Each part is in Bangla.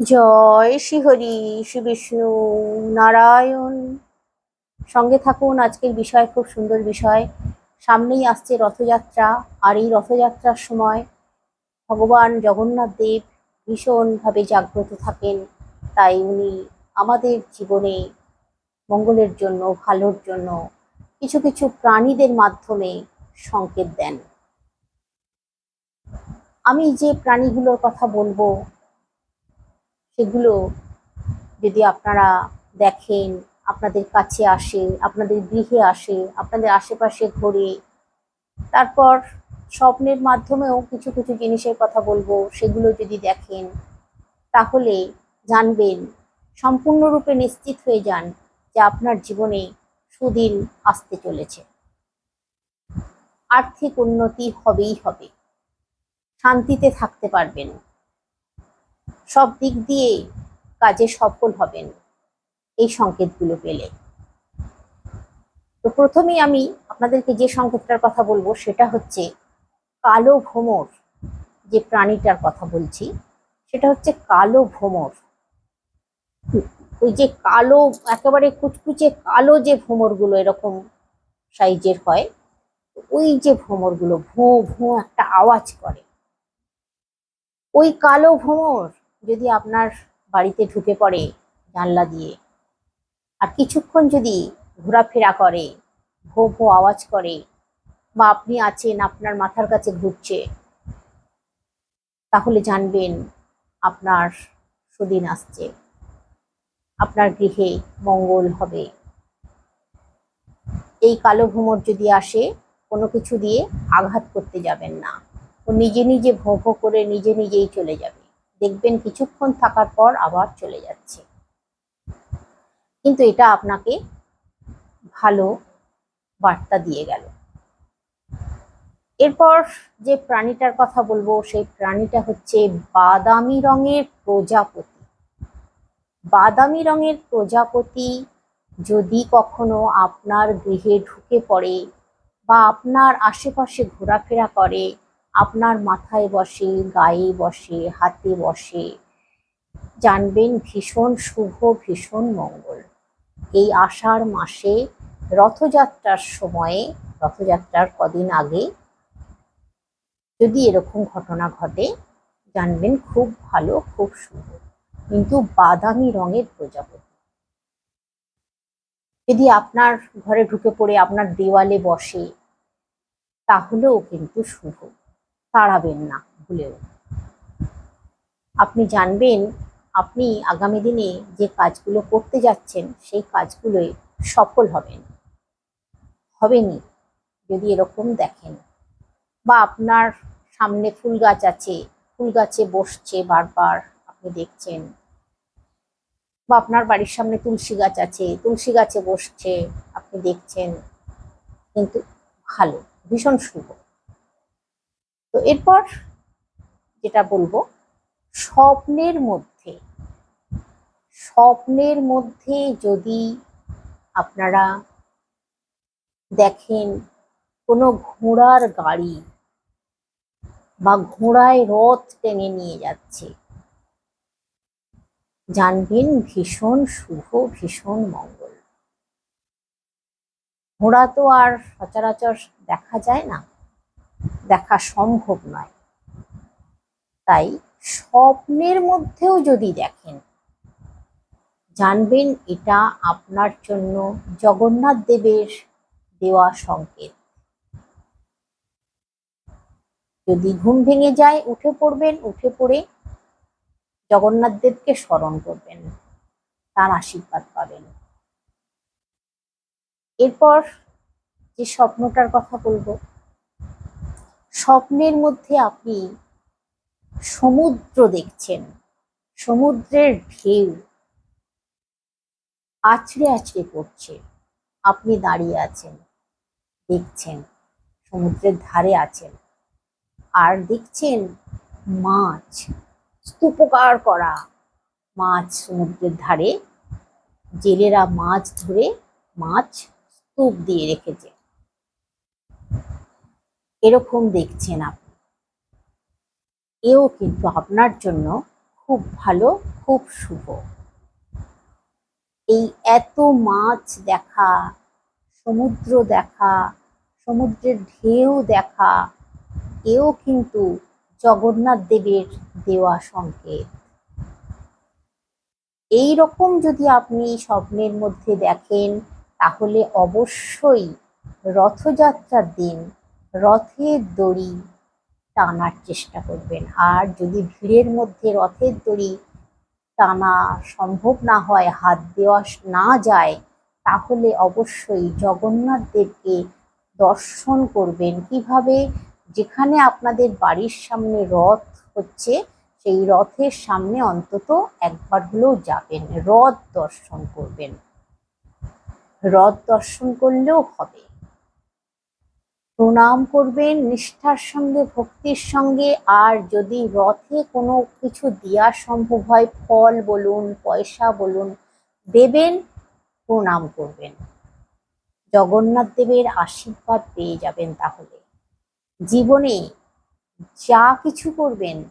জয় শ্রীহরি শ্রী বিষ্ণু নারায়ণ। সঙ্গে থাকুন, আজকের বিষয় খুব সুন্দর বিষয়। সামনেই আসছে রথযাত্রা, আর এই রথযাত্রার সময় ভগবান জগন্নাথ দেব ভীষণভাবে জাগ্রত থাকেন। তাই উনি আমাদের জীবনে মঙ্গলের জন্য, ভালোর জন্য কিছু কিছু প্রাণীদের মাধ্যমে সংকেত দেন। আমি যে প্রাণীগুলোর কথা বলব সেগুলো যদি আপনারা দেখেন, আপনাদের কাছে আসে, আপনাদের গৃহে আসে, আপনাদের আশেপাশে ঘোরে, তারপর স্বপ্নের মাধ্যমেও কিছু কিছু জিনিসের কথা বলব, সেগুলো যদি দেখেন, তাহলে জানবেন, সম্পূর্ণরূপে নিশ্চিত হয়ে যান যে আপনার জীবনে সুদিন আসতে চলেছে। আর্থিক উন্নতি হবেই হবে। শান্তিতে থাকতে পারবেন। সব দিক দিয়ে কাজে সফল হবেন এই সংকেতগুলো পেলে। তো প্রথমেই আমি আপনাদেরকে যে সংকেতটার কথা বলব, সেটা হচ্ছে কালো ভ্রমর, যে প্রাণীটার কথা বলছি, সেটা হচ্ছে কালো ভ্রমর। ওই যে কালো, একেবারে কুচকুচে কালো যে ভ্রমরগুলো এরকম সাইজের হয়, ওই যে ভ্রমরগুলো ভোঁ ভোঁ একটা আওয়াজ করে। ওই কালো ভ্রমর যদি আপনার বাড়িতে ঢুকে পড়ে জানলা দিয়ে আর কিছুক্ষণ যদি ঘোরাফেরা করে, ভো ভো আওয়াজ করে বা আপনি আছেন, আপনার মাথার কাছে ঘুরছে, তাহলে জানবেন আপনার সুদিন আসছে। আপনার গৃহে মঙ্গল হবে। এই কালো ভ্রমর যদি আসে, কোনো কিছু দিয়ে আঘাত করতে যাবেন না। ও নিজে নিজে ভো ভো করে নিজে নিজেই চলে যাবে। দেখবেন কিছুক্ষণ থাকার পর আবার চলে যাচ্ছে। কিন্তু এটা আপনাকে ভালো বার্তা দিয়ে গেল। এরপর যে প্রাণীটার কথা বলব, সেই প্রাণীটা হচ্ছে বাদামি রঙের প্রজাপতি। বাদামি রঙের প্রজাপতি যদি কখনো আপনার গৃহে ঢুকে পড়ে বা আপনার আশেপাশে ঘোরাফেরা করে আপনার মাথায় বসে, গায়ে বসে, হাতে বসে, জানবেন ভীষণ শুভ, ভীষণ মঙ্গল। এই আষাঢ় মাসে রথযাত্রার সময়ে, রথযাত্রার কদিন আগে যদি এরকম ঘটনা ঘটে, জানবেন খুব ভালো, খুব শুভ। কিন্তু বাদামি রঙের প্রজাপতি। যদি আপনার ঘরে ঢুকে পড়ে, আপনার দেওয়ালে বসে, তাহলেও কিন্তু শুভ। তাড়াবেন না, ভুলেও। আপনি জানবেন, আপনি আগামী দিনে যে কাজগুলো করতে যাচ্ছেন, সেই কাজগুলোই সফল হবেন। হবেনি যদি এরকম দেখেন। বা আপনার সামনে ফুল গাছ আছে, ফুল গাছে বসছে বারবার, আপনি দেখছেন। বা আপনার বাড়ির সামনে তুলসী গাছ আছে, তুলসী গাছে বসছে, আপনি দেখছেন। কিন্তু ভালো, ভীষণ শুভ। তো এরপর যেটা বলব, স্বপ্নের মধ্যে স্বপ্নের মধ্যে যদি আপনারা দেখেন কোনো ঘোড়ার গাড়ি বা ঘোড়ায় রথ টেনে নিয়ে যাচ্ছে, জানবেন ভীষণ শুভ, ভীষণ মঙ্গল। ঘোড়া তো আর সচরাচর দেখা যায় না। দেখা সম্ভব নয়। তাই স্বপ্নের মধ্যেও যদি দেখেন, জানবেন এটা আপনার জন্য জগন্নাথ দেবের দেওয়া সংকেত। যদি ঘুম ভেঙে যায়, উঠে পড়বেন, উঠে পড়ে জগন্নাথ দেবকে স্মরণ করবেন, তার আশীর্বাদ পাবেন। এরপর যে স্বপ্নটার কথা বলব স্বপ্নের মধ্যে আপনি সমুদ্র দেখছেন, সমুদ্রের ঢেউ আছড়ে আছড়ে পড়ছে। আপনি দাঁড়িয়ে আছেন, দেখছেন, সমুদ্রের ধারে আছেন। আর দেখছেন মাছ, স্তূপকার করা মাছ সমুদ্রের ধারে। জেলেরা মাছ ধরে মাছ স্তূপ দিয়ে রেখেছে। এরকম দেখছেন আপনি। এও কিন্তু আপনার জন্য খুব ভালো, খুব শুভ। এই এত মাছ দেখা, সমুদ্র দেখা, সমুদ্রের ঢেউ দেখা, এও কিন্তু জগন্নাথ দেবের দেওয়া সংকেত। এই রকম যদি আপনি স্বপ্নের মধ্যে দেখেন, তাহলে অবশ্যই রথযাত্রার দিন রথের দড়ি টানার চেষ্টা করবেন। আর যদি ভিড়ের মধ্যে রথের দড়ি টানা সম্ভব না হয়, হাত দেওয়া না যায়, তাহলে অবশ্যই জগন্নাথ দেবকে দর্শন করবেন। কীভাবে? যেখানে আপনাদের বাড়ির সামনে রথ হচ্ছে, সেই রথের সামনে অন্তত একবার হলেও যাবেন। রথ দর্শন করবেন। রথ দর্শন করলেও হবে। প্রণাম করবেন, নিষ্ঠার সঙ্গে, ভক্তির সঙ্গে। আর যদি রথে কোনো কিছু দেওয়া সম্ভব হয়, ফল বলুন, পয়সা বলুন, দেবেন, প্রণাম করবেন। জগন্নাথ দেবের আশীর্বাদ পেয়ে যাবেন তাহলে। জীবনে যা কিছু করবেন,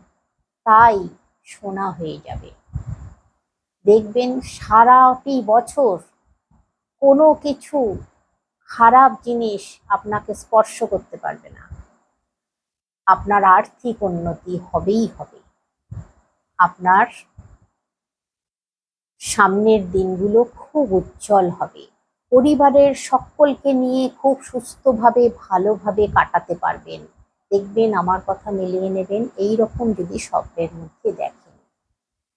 তাই সোনা হয়ে যাবে। দেখবেন সারাটি বছর কোনো কিছু খারাপ জিনিস আপনাকে স্পর্শ করতে পারবে না। আপনার আর্থিক উন্নতি হবেই হবে। আপনার সামনের দিনগুলো খুব উজ্জ্বল হবে। পরিবারের সকলকে নিয়ে খুব সুস্থভাবে, ভালোভাবে কাটাতে পারবেন। দেখবেন আমার কথা মিলিয়ে নেবেন এই রকম যদি স্বপ্নের মধ্যে দেখেন।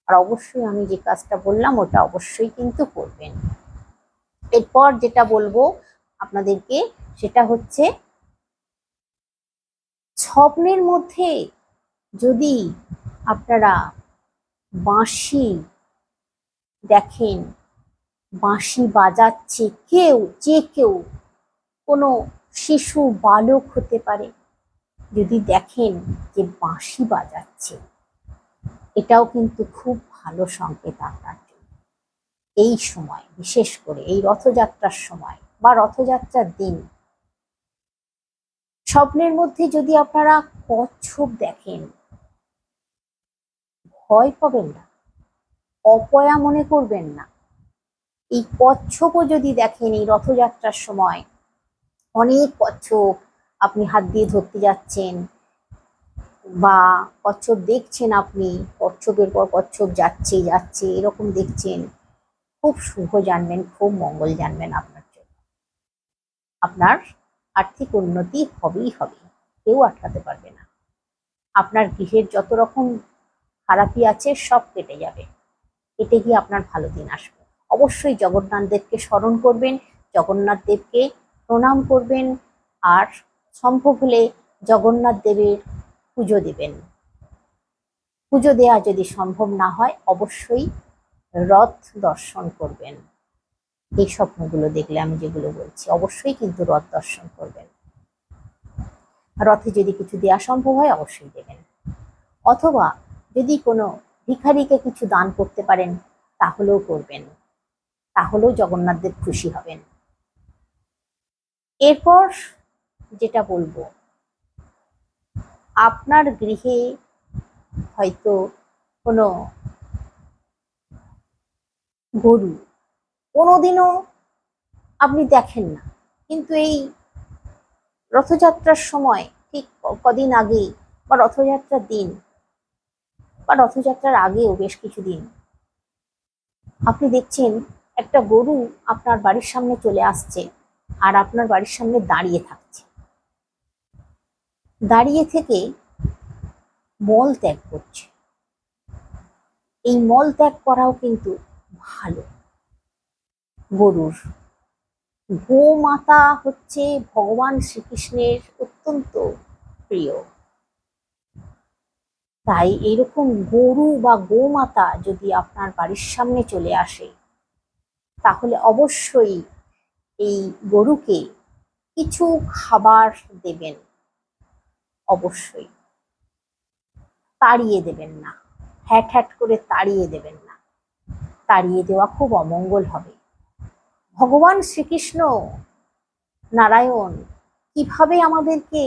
আর অবশ্যই আমি যে কাজটা বললাম, ওটা অবশ্যই কিন্তু করবেন। এরপর যেটা বলব আপনাদেরকে সেটা হচ্ছে স্বপ্নের মধ্যে যদি আপনারা বাঁশি দেখেন, বাঁশি বাজাচ্ছে কেউ, যে কেউ, কোনো শিশু, বালক হতে পারে, যদি দেখেন যে বাঁশি বাজাচ্ছে, এটাও কিন্তু খুব ভালো সংকেত আপনার জন্য। এই সময়, বিশেষ করে এই রথযাত্রার সময় বা রথযাত্রার দিন। স্বপ্নের মধ্যে যদি আপনারা কচ্ছপ দেখেন, ভয় পাবেন না, অপয়া মনে করবেন না। এই কচ্ছপও যদি দেখেন এই রথযাত্রার সময়, অনেক কচ্ছপ আপনি হাত দিয়ে ধরতে যাচ্ছেন বা কচ্ছপ দেখছেন আপনি, কচ্ছপের পর কচ্ছপ যাচ্ছে যাচ্ছে, এরকম দেখছেন, খুব শুভ জানবেন, খুব মঙ্গল জানবেন আপনার। আপনার আর্থিক উন্নতি হবেই হবে। কেউ আটকাতে পারবে না। আপনার গৃহের যত রকম খারাপি আছে, সব কেটে যাবে। কেটে গিয়ে আপনার ভালো দিন আসবে। অবশ্যই জগন্নাথ দেবকে স্মরণ করবেন, জগন্নাথ দেবকে প্রণাম করবেন, আর সম্ভব হলে জগন্নাথ দেবের পুজো দেবেন। পুজো দেওয়া যদি সম্ভব না হয়, অবশ্যই রথ দর্শন করবেন। এই স্বপ্নগুলো দেখলে আমি যেগুলো বলছি, অবশ্যই কিন্তু রথ দর্শন করবেন। রথে যদি কিছু দেওয়া সম্ভব হয়, অবশ্যই দেবেন। অথবা যদি কোনো ভিখারিকে কিছু দান করতে পারেন, তাহলেও করবেন। তাহলেও জগন্নাথ দেব খুশি হবেন। এরপর যেটা বলব, আপনার গৃহে হয়তো কোনো গরু কোনোদিনও আপনি দেখেন না। কিন্তু এই রথযাত্রার সময় ঠিক কদিন আগেই বা রথযাত্রার দিন বা রথযাত্রার আগেও বেশ কিছুদিন আপনি দেখছেন একটা গরু আপনার বাড়ির সামনে চলে আসছে আর আপনার বাড়ির সামনে দাঁড়িয়ে থাকছে। দাঁড়িয়ে থেকে মল ত্যাগ করছে। এই মল ত্যাগ করাও কিন্তু ভালো। গরুর। গোমাতা হচ্ছে ভগবান শ্রীকৃষ্ণের অত্যন্ত প্রিয়। তাই এরকম গরু বা গোমাতা যদি আপনার বাড়ির সামনে চলে আসে, তাহলে অবশ্যই এই গরুকে কিছু খাবার দেবেন। অবশ্যই। তাড়িয়ে দেবেন না। হ্যাট হ্যাট করে তাড়িয়ে দেবেন না। তাড়িয়ে দেওয়া খুব অমঙ্গল হবে। ভগবান শ্রীকৃষ্ণ নারায়ণ, কীভাবে আমাদেরকে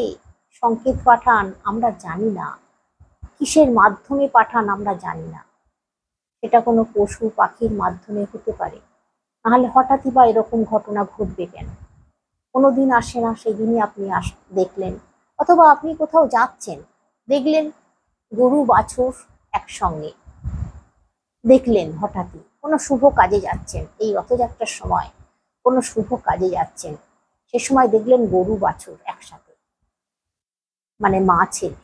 সংকেত পাঠান আমরা জানি না। কিসের মাধ্যমে পাঠান আমরা জানি না। সেটা কোনো পশু পাখির মাধ্যমে হতে পারে। নাহলে হঠাৎই বা এরকম ঘটনা ঘটবে কেন? কোনোদিন আসে না, সেদিনই আপনি আস, দেখলেন। অথবা আপনি কোথাও যাচ্ছেন, দেখলেন গরু, বাছুর একসঙ্গে। দেখলেন হঠাৎই, কোনো শুভ কাজে যাচ্ছেন এই রথযাত্রার সময়। কোনো শুভ কাজে যাচ্ছেন সে সময় দেখলেন গরু বাছুর একসাথে। মানে মা, ছেলে।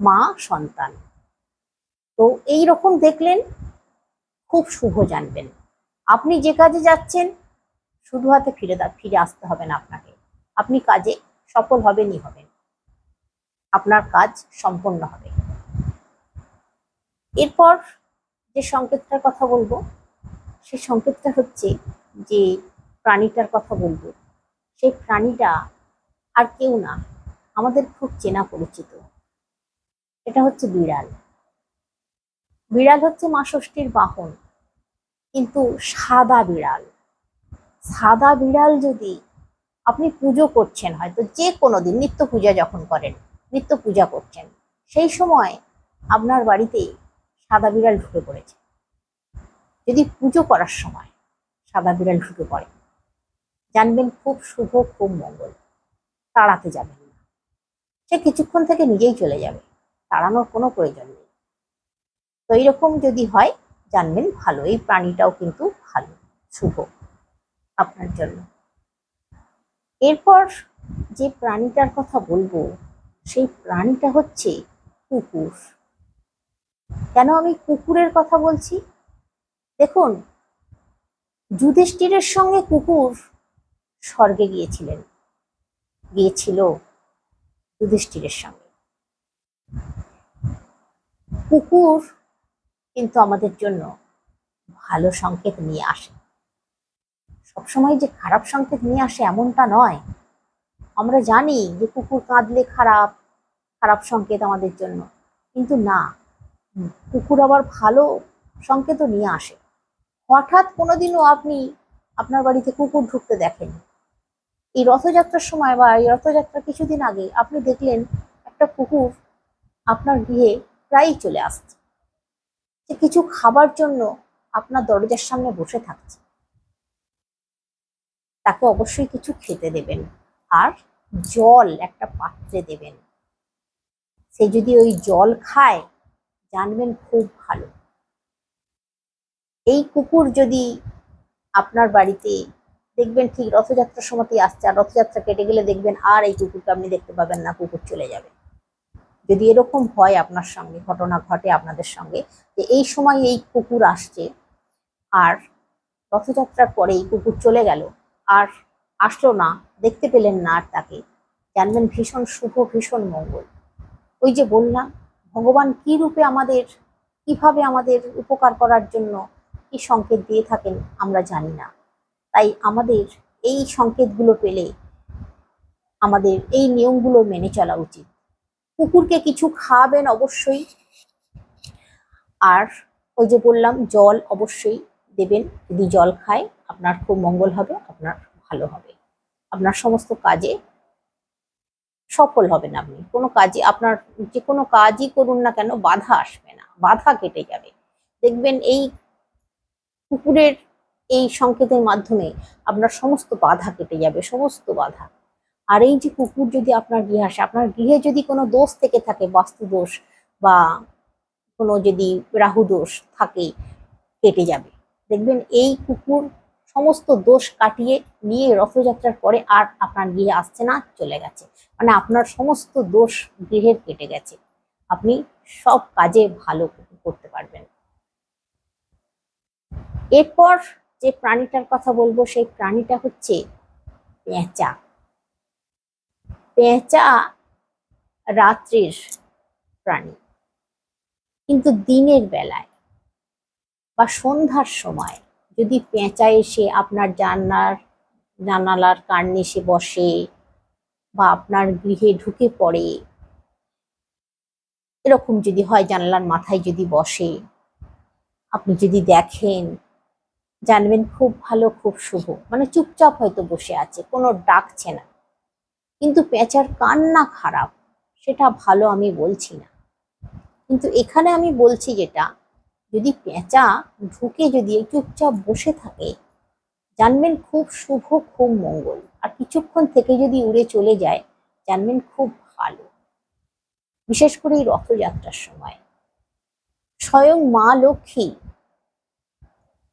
মা, সন্তান। তো এই রকম দেখলেন, খুব শুভ জানবেন। আপনি যে কাজে যাচ্ছেন, শুধু হাতে ফিরে ফিরে আসতে হবে না আপনাকে। আপনি কাজে সফল হবেনই হবেন। আপনার কাজ সম্পন্ন হবে। এরপর যে সংকেতটার কথা বলব, সেই সংকেতটা হচ্ছে যে প্রাণীটার কথা বলব, সেই প্রাণীটা আর কেউ না, আমাদের খুব চেনা পরিচিত। এটা হচ্ছে বিড়াল। বিড়াল হচ্ছে মা ষষ্ঠীর বাহন, কিন্তু সাদা বিড়াল। সাদা বিড়াল যদি আপনি পুজো করছেন, হয়তো যে কোনো দিন, নিত্য পূজা যখন করেন, নিত্য পূজা করছেন, সেই সময় আপনার বাড়িতে সাদা বিড়াল ঢুকে পড়েছে। যদি পুজো করার সময় সাদা বিড়াল ঢুকে পড়ে। জানবেন খুব শুভ, খুব মঙ্গল। তাড়াতে যাবেন না। সে কিছুক্ষণ থেকে নিজেই চলে যাবে। তাড়ানোর কোনো প্রয়োজন নেই। তো এইরকম যদি হয়, জানবেন ভালো এই প্রাণীটাও কিন্তু ভালো, শুভ আপনার জন্য। এরপর যে প্রাণীটার কথা বলব, সেই প্রাণীটা হচ্ছে কুকুর। কেন আমি কুকুরের কথা বলছি? দেখুন যুধিষ্ঠিরের সঙ্গে কুকুর স্বর্গে গিয়েছিলেন। গিয়েছিল যুধিষ্ঠিরের সঙ্গে। কুকুর কিন্তু আমাদের জন্য ভালো সংকেত নিয়ে আসে। সবসময় যে খারাপ সংকেত নিয়ে আসে এমনটা নয়। আমরা জানি যে কুকুর কাঁদলে খারাপ খারাপ সংকেত আমাদের জন্য। কিন্তু না, কুকুর আবার ভালো সংকেতও নিয়ে আসে। হঠাৎ কোনোদিনও আপনি আপনার বাড়িতে কুকুর ঢুকতে দেখেন এই রথযাত্রার সময় বা এই রথযাত্রার কিছুদিন আগে আপনি দেখলেন একটা কুকুর আপনার গৃহে প্রায়ই চলে আসছে। যে কিছু খাবার জন্য আপনার দরজার সামনে বসে থাকছে। তাকে অবশ্যই কিছু খেতে দেবেন আর জল একটা পাত্রে দেবেন। সে যদি ওই জল খায়, জানবেন খুব ভালো। এই কুকুর যদি আপনার বাড়িতে দেখবেন ঠিক রথযাত্রার সময়তেই আসছে, আর রথযাত্রা কেটে গেলে দেখবেন আর এই কুকুরকে আপনি দেখতে পাবেন না, কুকুর চলে যাবে। যদি এরকম হয় আপনার সঙ্গে, ঘটনা ঘটে আপনাদের সঙ্গে, যে এই সময় এই কুকুর আসছে, আর রথযাত্রার পরে এই কুকুর চলে গেল, আর আসলো না, দেখতে পেলেন না আর তাকে, জানবেন ভীষণ শুভ, ভীষণ মঙ্গল। ওই যে বললাম, ভগবান কি রূপে আমাদের, কীভাবে আমাদের উপকার করার জন্য কি সংকেত দিয়ে থাকেন, আমরা জানি না। তাই আমাদের এই সংকেতগুলো পেলে আমাদের এই নিয়মগুলো মেনে চলা উচিত। কুকুরকে কিছু খাওয়াবেন অবশ্যই। আর ওই যে বললাম, জল অবশ্যই দেবেন। যদি জল খায়, আপনার খুব মঙ্গল হবে, আপনার ভালো হবে। আপনার সমস্ত কাজে সফল হবেন আপনি। কোনো কাজে আপনার যে কোনো কাজই করুন না কেন, বাধা আসবে না। বাধা কেটে যাবে। দেখবেন এই কুকুরের এই সংকেতের মাধ্যমে আপনার সমস্ত বাধা কেটে যাবে, সমস্ত বাধা। আর এই যে কুকুর যদি আপনার গৃহে আসে, আপনার গৃহে যদি কোনো দোষ থেকে থাকে, বাস্তু দোষ বা কোনো যদি রাহু দোষ থাকে, কেটে যাবে। দেখবেন এই কুকুর সমস্ত দোষ কাটিয়ে নিয়ে রথযাত্রার পরে আর আপনার গৃহে আসছে না, চলে গেছে। মানে আপনার সমস্ত দোষ গৃহের কেটে গেছে। আপনি সব কাজে ভালো করতে পারবেন। এরপর যে প্রাণীটার কথা বলব, সেই প্রাণীটা হচ্ছে পেঁচা। পেঁচা রাত্রির প্রাণী। কিন্তু দিনের বেলায় বা সন্ধ্যার সময় যদি পেঁচা এসে আপনার জানলার, জানালার কার্নিশে বসে বা আপনার গৃহে ঢুকে পড়ে, এরকম যদি হয়, জানলার মাথায় যদি বসে, আপনি যদি দেখেন জানবেন খুব ভালো, খুব শুভ। মানে চুপচাপ হয়তো বসে আছে, কোনো ডাকছে না। কিন্তু পেঁচার কান্না খারাপ, সেটা ভালো আমি বলছি না। কিন্তু এখানে আমি বলছি যেটা, যদি পেঁচা ঢুকে যদি চুপচাপ বসে থাকে, জানবেন খুব শুভ, খুব মঙ্গল। আর কিছুক্ষণ থেকে যদি উড়ে চলে যায়, জানবেন খুব ভালো। বিশেষ করে এই রথযাত্রার সময়। স্বয়ং মা লক্ষ্মী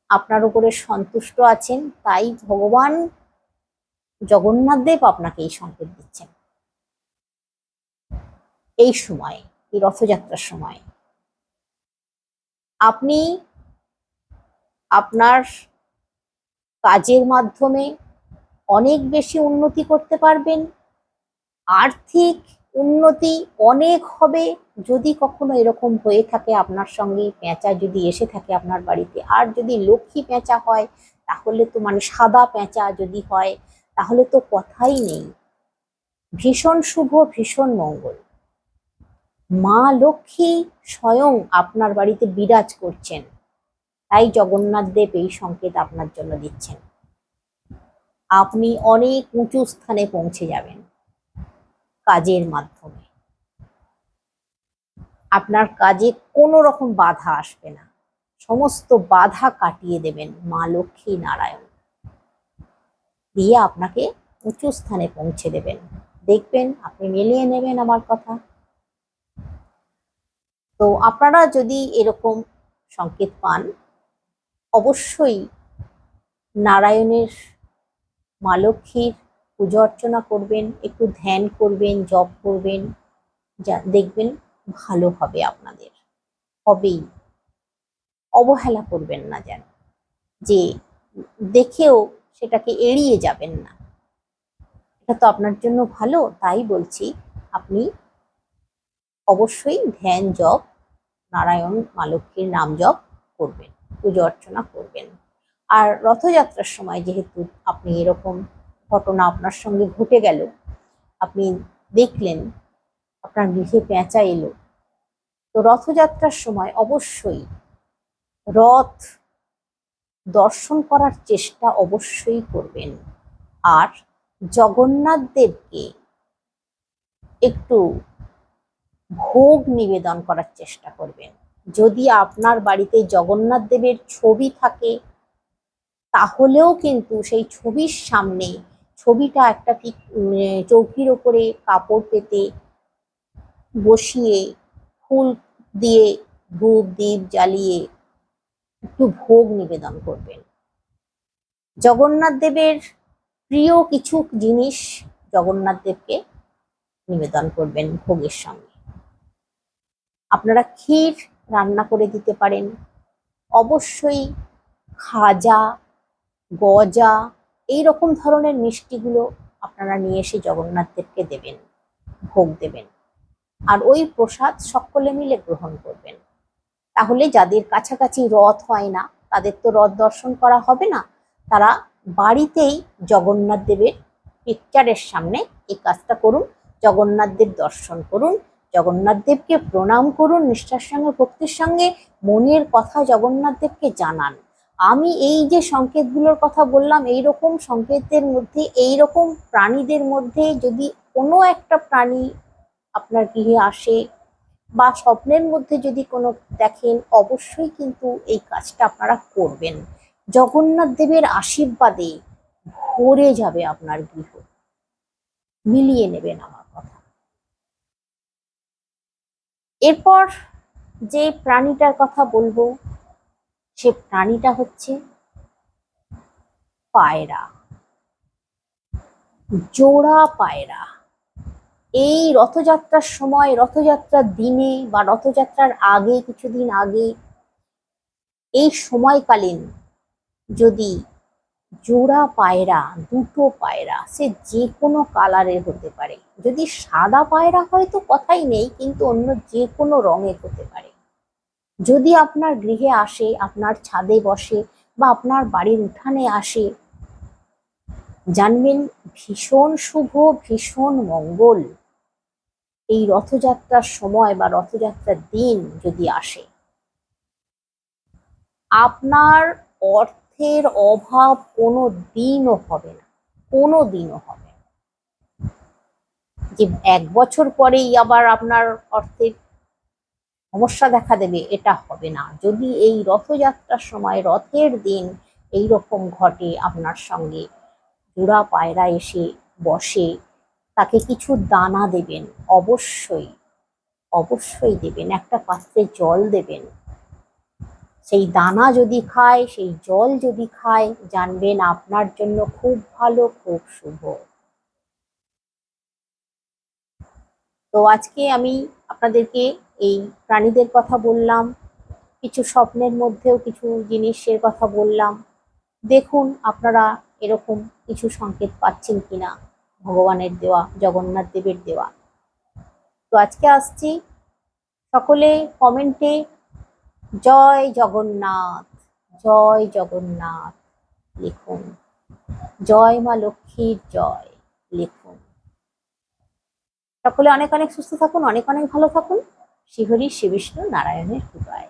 আপনার উপরে সন্তুষ্ট আছেন, তাই ভগবান জগন্নাথ দেব আপনাকে এই সংকেত দিচ্ছেন। এই সময়, এই রথযাত্রার সময়, আপনি আপনার কাজের মাধ্যমে অনেক বেশি উন্নতি করতে পারবেন, আর্থিক উন্নতি অনেক হবে যদি কখনো এরকম হয়ে থাকে আপনার সঙ্গে, পেঁচা যদি এসে থাকে আপনার বাড়িতে। আর যদি লক্ষ্মী পেঁচা হয়, তাহলে তো মানে সাদা পেঁচা যদি হয়, তাহলে তো কথাই নেই। ভীষণ শুভ, ভীষণ মঙ্গল। মা লক্ষ্মী স্বয়ং আপনার বাড়িতে বিরাজ করছেন। তাই জগন্নাথ দেব এই সংকেত আপনার জন্য দিচ্ছেন। আপনি অনেক উঁচু স্থানে পৌঁছে যাবেন। কাজের মাধ্যমে। আপনার কাজে কোনো রকম বাধা আসবে না। সমস্ত বাধা কাটিয়ে দেবেন মা লক্ষ্মী নারায়ণ। দিয়ে আপনাকে উঁচু স্থানে পৌঁছে দেবেন। দেখবেন আপনি মিলিয়ে নেবেন আমার কথা। তো আপনারা যদি এরকম সংকেত পান, অবশ্যই নারায়ণের মা লক্ষ্মীর পুজো অর্চনা করবেন, একটু ধ্যান করবেন, জপ করবেন, যা দেখবেন ভালো হবে আপনাদের। হবেই। অবহেলা করবেন না যেন। যে দেখেও সেটাকে এড়িয়ে যাবেন না। এটা তো আপনার জন্য ভালো, তাই বলছি, আপনি অবশ্যই ধ্যান, জপ, নারায়ণ, মা নাম জপ করবেন, পুজো অর্চনা করবেন। আর রথযাত্রার সময় যেহেতু আপনি এরকম ঘটনা আপনার সঙ্গে ঘটে গেল, আপনি দেখলেন, আপনার গৃহে পেঁচা এলো। তো রথযাত্রার সময় অবশ্যই রথ দর্শন করার চেষ্টা অবশ্যই করবেন। আর জগন্নাথ দেবকে একটু ভোগ নিবেদন করার চেষ্টা করবেন। যদি আপনার বাড়িতে জগন্নাথ দেবের ছবি থাকে, তাহলেও কিন্তু সেই ছবির সামনে ছবিটা একটা ঠিক চৌকির ওপরে কাপড় পেতে বসিয়ে ফুল দিয়ে ধূপ দ্বীপ জ্বালিয়ে একটু ভোগ নিবেদন করবেন। জগন্নাথ দেবের প্রিয় কিছু জিনিস জগন্নাথ দেবকে নিবেদন করবেন ভোগের সঙ্গে। আপনারা ক্ষীর রান্না করে দিতে পারেন। অবশ্যই খাজা, গজা এই রকম ধরনের মিষ্টিগুলো আপনারা নিয়ে এসে জগন্নাথ দেবকে দেবেন, ভোগ দেবেন। আর ওই প্রসাদ সকলে মিলে গ্রহণ করবেন। তাহলে যাদের কাছাকাছি রথ হয় না, তাদের তো রথ দর্শন করা হবে না, তারা বাড়িতেই জগন্নাথ দেবের পিকচারের সামনে এই কাজটা করুন, জগন্নাথ দেব দর্শন করুন, জগন্নাথ দেবকে প্রণাম করুন, নিষ্ঠার সঙ্গে, ভক্তির সঙ্গে, মনের কথা জগন্নাথ দেবকে জানান। আমি এই যে সংকেতগুলোর কথা বললাম এই রকম সংকেতের মধ্যে এই রকম প্রাণীদের মধ্যে যদি কোনো একটা প্রাণী আপনার গৃহে আসে বা স্বপ্নের মধ্যে যদি কোনো দেখেন, অবশ্যই কিন্তু এই কাজটা আপনারা করবেন। জগন্নাথ দেবের আশীর্বাদে ভরে যাবে আপনার গৃহ। মিলিয়ে নেবেন আমার কথা। এরপর যে প্রাণীটার কথা বলব সে প্রাণীটা হচ্ছে পায়রা। জোড়া পায়রা। এই রথযাত্রার সময়, রথযাত্রার দিনে বা রথযাত্রার আগে, কিছুদিন আগে, এই সময়কালীন যদি জোড়া পায়রা, দুটো পায়রা, সে যে কোনো কালারের হতে পারে। যদি সাদা পায়রা হয় তো কথাই নেই, কিন্তু অন্য যে কোনো রঙের হতে পারে। যদি আপনার গৃহে আসে, আপনার ছাদে বসে বা আপনার বাড়ির উঠানে আসে, জানবেন ভীষণ শুভ, ভীষণ মঙ্গল এই রথযাত্রার সময় বা রথযাত্রার দিন যদি আসে, আপনার অর্থের অভাব কোনো দিনও হবে না, কোনো দিনও হবে। যে এক বছর পরেই আবার আপনার অর্থের সমস্যা দেখা দেবে, এটা হবে না। যদি এই রথযাত্রার সময়, রথের দিন এই রকম ঘটে আপনার সঙ্গে জোড়া পায়রা এসে বসে, তাকে কিছু দানা দেবেন, অবশ্যই অবশ্যই দেবেন, একটা পাত্রে জল দেবেন। সেই দানা যদি খায়, সেই জল যদি খায়, জানবেন আপনার জন্য খুব ভালো, খুব শুভ। তো আজকে আমি আপনাদেরকে এই প্রাণীদের কথা বললাম, কিছু স্বপ্নের মধ্যেও কিছু জিনিসের কথা বললাম। দেখুন আপনারা এরকম কিছু সংকেত পাচ্ছেন কিনা, ভগবানের দেওয়া, জগন্নাথ দেবের দেওয়া। তো আজকে আসছি, সকলে কমেন্টে জয় জগন্নাথ জয় জগন্নাথ লিখুন। জয় মা লক্ষ্মীর জয় লিখুন। সকলে অনেক অনেক সুস্থ থাকুন, অনেক অনেক ভালো থাকুন। শ্রীহরি শ্রী বিষ্ণু নারায়ণের কৃপায়।